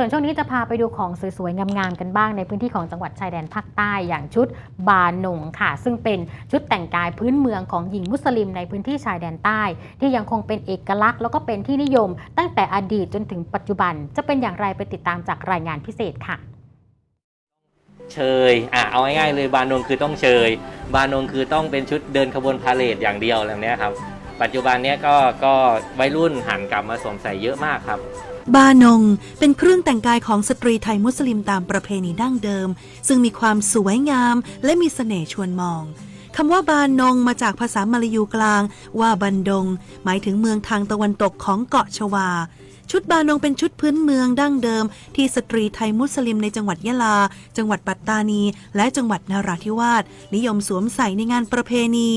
ส่วนช่วงนี้จะพาไปดูของสวยๆ งามๆ กันบ้างในพื้นที่ของจังหวัดชายแดนภาคใต้อย่างชุดบาหนงค่ะ ซึ่งเป็นชุดแต่งกายพื้นเมืองของหญิงมุสลิมในพื้นที่ชายแดนใต้ ที่ยังคงเป็นเอกลักษณ์แล้วก็เป็นที่นิยม ตั้งแต่อดีตจนถึงปัจจุบัน จะเป็นอย่างไรไปติดตามจากรายงานพิเศษค่ะ เชยอะเอาง่ายๆเลยบานงคือต้องเชย บานงคือต้องเป็นชุดเดินขบวนพาเหรดอย่างเดียวแบบเนี้ยครับ ปัจจุบันเนี้ยก็ก็วัยรุ่นหันกลับมาสวมใส่เยอะมากครับ บานงเป็นเครื่องแต่งกายของสตรีไทยมุสลิมตามประเพณีดั้งเดิม ซึ่งมีความสวยงามและมีเสน่ห์ชวนมองคำว่าบานงมาจากภาษามลายูกลาง ว่าบันดง หมายถึงเมืองทางตะวันตกของเกาะชวา ชุดบานงเป็นชุดพื้นเมืองดั้งเดิม ที่สตรีไทยมุสลิมในจังหวัดยะลา จังหวัดปัตตานี และจังหวัดนาราธิวาสนิยมสวมใส่ในงานประเพณี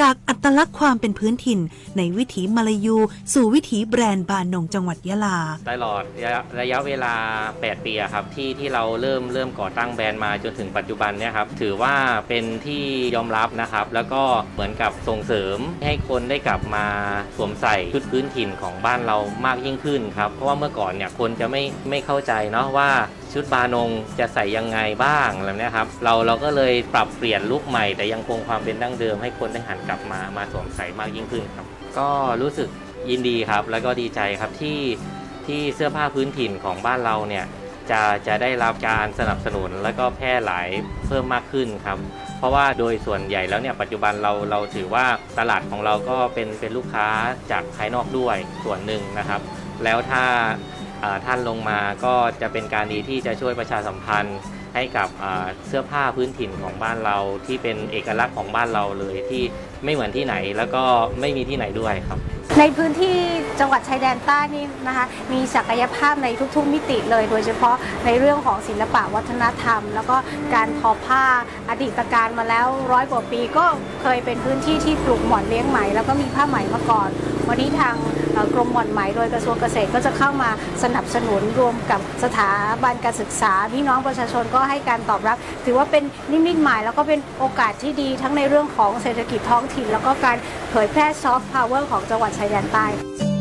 จากอัตลักษณ์ความเป็นพื้นถิ่น ในวิถีมาลายู สู่วิถีแบรนด์บานงจังหวัดยะลา ตลอดระยะระยะเวลา 8 ปีอะครับที่ที่เราเริ่มเริ่มก่อตั้งแบรนด์มาจนถึงปัจจุบันเนี่ยครับถือว่าเป็นที่ยอมรับนะครับ แล้วก็เหมือนกับส่งเสริมให้คนได้กลับมาสวมใส่ชุดพื้นถิ่นของบ้านเรามากยิ่งขึ้นครับ เพราะว่าเมื่อก่อนเนี่ยคนจะไม่ไม่เข้าใจเนาะว่าชุดบานงจะใส่ยังไงบ้างอะไรเนี้ยครับ เราเราก็เลยปรับเปลี่ยนลุคใหม่ แต่ยังคงความเป็นดั้งเดิม ให้คนได้หันกลับมามาสวมใส่มากยิ่งขึ้นครับ ก็รู้สึกยินดีครับ แล้วก็ดีใจครับที่ที่เสื้อผ้าพื้นถิ่นของบ้านเราเนี่ยจะจะได้รับการสนับสนุนแล้วก็แพร่หลายเพิ่มมากขึ้นครับ เพราะว่าโดยส่วนใหญ่แล้วเนี่ยปัจจุบันเราเราถือว่าตลาดของเราก็เป็นเป็นลูกค้าจากภายนอกด้วยส่วนหนึ่งนะครับ แล้วถ้าท่านลงมาก็จะเป็นการดีที่จะช่วยประชาสัมพันธ์ให้กับเสื้อผ้าพื้นถิ่นของบ้านเราที่เป็นเอกลักษณ์ของบ้านเราเลยที่ไม่เหมือนที่ไหนแล้วก็ไม่มีที่ไหนด้วยครับ ในพื้นที่จังหวัดชายแดนใต้นี่นะคะมีศักยภาพในทุกๆมิติเลย โดยเฉพาะในเรื่องของศิลปะวัฒนธรรม แล้วก็การทอผ้าอดีตการมาแล้วร้อยกว่าปีก็เคยเป็นพื้นที่ที่ปลูกหมอนเลี้ยงไหม แล้วก็มีผ้าไหมมาก่อน วันนี้ทางกรมหม่อนไหมโดยกระทรวงเกษตรก็จะเข้ามาสนับสนุนรวมกับสถาบันการศึกษาพี่น้องประชาชนก็ให้การตอบรับ ถือว่าเป็นนิมิตหมายแล้วก็เป็นโอกาสที่ดีทั้งในเรื่องของเศรษฐกิจท้องถิ่น แล้วก็การเผยแพร่ซอฟต์พาวเวอร์ของจังหวัดชายแดนใต้